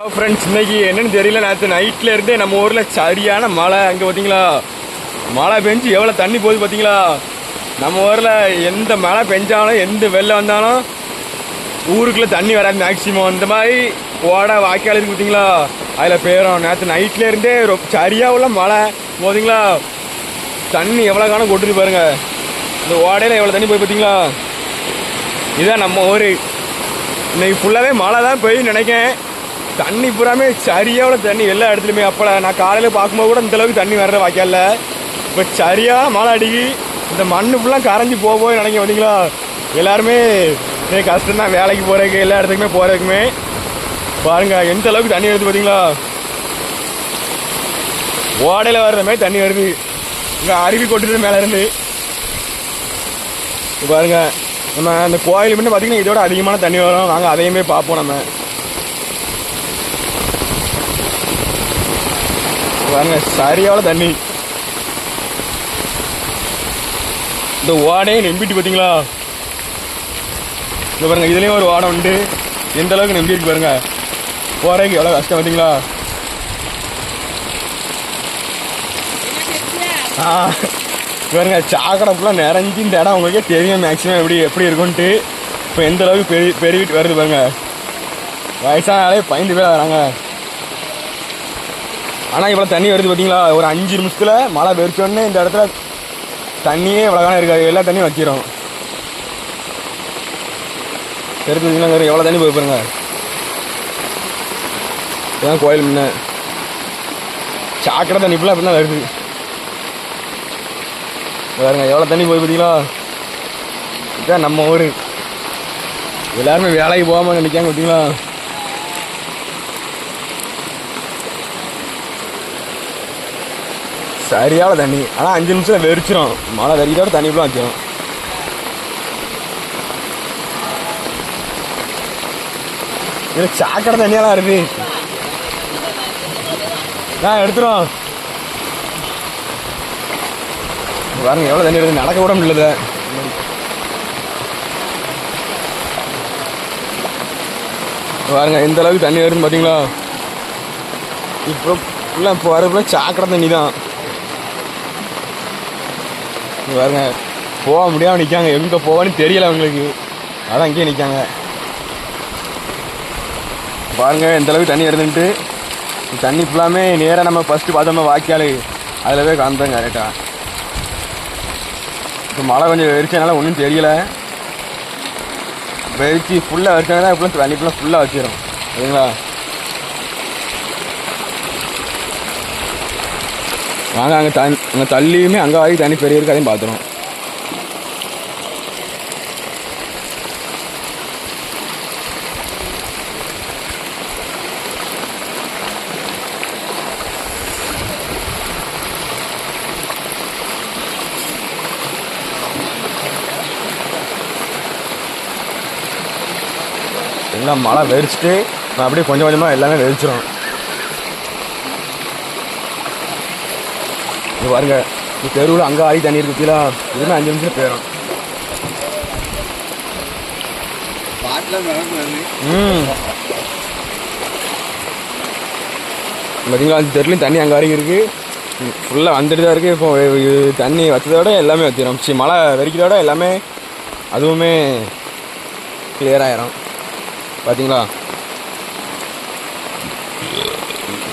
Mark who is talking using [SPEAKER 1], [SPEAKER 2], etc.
[SPEAKER 1] Friends இன்னைக்கு என்னன்னு தெரியல. நேற்று நைட்ல இருந்தே நம்ம ஊர்ல சரியான மழை. அங்க பாத்தீங்களா? மழை பெஞ்சு எவ்வளவு தண்ணி போகுது பாத்தீங்களா? நம்ம ஊர்ல எந்த மழை பெஞ்சாலும் எந்த வெள்ளம் வந்தாலும் ஊருக்குள்ள தண்ணி வராது மேக்சிமம் இந்த மாதிரி ஓட வாய்க்கால் இருக்கு பார்த்தீங்களா அதில் பேரும் நேற்று நைட்ல இருந்தே ரொம்ப சரியா உள்ள மழை. போதீங்களா தண்ணி எவ்வளோ காணும் கொட்டுது பாருங்க. இந்த ஓடையில் எவ்வளோ தண்ணி போய் பார்த்தீங்களா இதான் நம்ம ஊர். இன்னைக்கு ஃபுல்லாகவே மழை தான் போய் நினைக்கேன் தண்ணி பூராமே சரியான தண்ணி. எல்லா இடத்துலையுமே அப்போ நான் காலையில் பார்க்கும்போது கூட இந்தளவுக்கு தண்ணி வர்ற வாய்க்கால இப்போ சரியாக மழை அடிக்கி இந்த மண்ணு ஃபுல்லாக கரைஞ்சி போக நினைக்க வந்தீங்களா எல்லாருமே இன்னைக்கு கஷ்டம் தான் வேலைக்கு போகிறதுக்கு எல்லா இடத்துக்குமே போகிறதுக்குமே பாருங்கள் எந்த அளவுக்கு தண்ணி வருது பார்த்தீங்களா? ஓடையில் வர்ற மாதிரி தண்ணி வருது. இங்கே அருவி கொட்டுறது மேலே இருந்து. பாருங்க. நம்ம அந்த கோயில் மட்டும் பார்த்தீங்கன்னா இதோட அதிகமான தண்ணி வரும். நாங்கள் அதையுமே பார்ப்போம் நம்ம. பாருங்க சரியான தண்ணி இந்த ஓடையை நம்பிட்டு பார்த்தீங்களா இங்க பாருங்க இதுலேயும் ஒரு ஓடம் உண்டு எந்த அளவுக்கு நம்பி இருக்கு பாருங்க போறதுக்கு எவ்வளோ கஷ்டம் பார்த்தீங்களா ஆ பாருங்க சாக்கடை ஃபுல்லாக நிறைஞ்சு இந்த இடம் உங்களுக்கே தெரியும் மேக்ஸிமம் எப்படி எப்படி இருக்கும்ட்டு இப்போ எந்த அளவுக்கு பெரிய பெருகிட்டு வருது பாருங்க வயசானாலே பயந்து பேர் வராங்க ஆனால் இவ்வளோ தண்ணி வருது பார்த்தீங்களா ஒரு அஞ்சு நிமிஷத்தில் மழை வெறிச்சோடனே இந்த இடத்துல தண்ணியே இவ்வளோகான இருக்காது எல்லா தண்ணியும் வைக்கிறோம் தெரிஞ்சுங்களா எவ்வளோ தண்ணி போய் பாருங்க. இதான் கோயில் முன்ன. சாக்கடை தண்ணி இப்பெல்லாம் அப்படி தான் வருது. பாருங்க எவ்வளோ தண்ணி போய் பார்த்தீங்களா இதான் நம்ம ஊர். எல்லாருமே வேலைக்கு போகாமல் நினைக்காங்க பார்த்தீங்களா சரியான தண்ணி. ஆனால் அஞ்சு நிமிஷம் வெறிச்சிரும் மழை வெறிக்கிறோட தண்ணி ஃபுல்லாக வச்சிரும். இது சாக்கடை தண்ணியெல்லாம் இருக்கு. நான் எடுத்துடும் பாருங்க எவ்வளோ தண்ணி இருக்குது நடக்க கூட முடியல பாருங்க எந்த அளவுக்கு தண்ணி வருதுன்னு பார்த்தீங்களா இப்போ ஃபுல்லாக இப்போ வரப்புல சாக்கடை தண்ணி தான் பாருங்க. போக முடியாமல் நிற்காங்க எங்கே போவான்னு தெரியல அவங்களுக்கு. அதான் அங்கேயே நிற்காங்க பாருங்கள் எந்தளவுக்கு தண்ணி வருதுன்ட்டு தண்ணி ஃபுல்லாமே நேராக நம்ம ஃபஸ்ட்டு பார்த்தோம்னா வாய்க்கால். அதில் போய் காந்தோம் கரெக்டாக இப்போ மழை கொஞ்சம் வெறிச்சனால ஒன்றும் தெரியல. வெறிச்சு ஃபுல்லாக வெறிச்சாங்கன்னா ஃபுல்லாக தண்ணி ஃபுல்லாக ஃபுல்லாக வச்சிடும் சரிங்களா? நாங்கள் அங்கே தன் அங்கே தள்ளியுமே அங்கே வரைக்கும் தண்ணி பெரிய இருக்கு அதையும் பார்த்துரும் எல்லாம் மழை வெறிச்சிட்டு நான் அப்படியே கொஞ்சம் கொஞ்சமாக எல்லாமே வெறிச்சிடும் இங்க பாருங்க. இந்த தெருவில் அங்கே ஆடி தண்ணி இருக்குங்களா இதுவுமே அஞ்சு நிமிஷம் போயிடும். பார்த்தீங்களா அந்த தெருலையும் தண்ணி அங்கே வரைக்கும் இருக்குது ஃபுல்லாக வந்துட்டு தான் இருக்குது இப்போ இது தண்ணி வச்சதோட எல்லாமே வச்சிடும் சி மழை வெறிக்கிறதோட எல்லாமே அதுவுமே கிளியர் ஆயிரும். பார்த்தீங்களா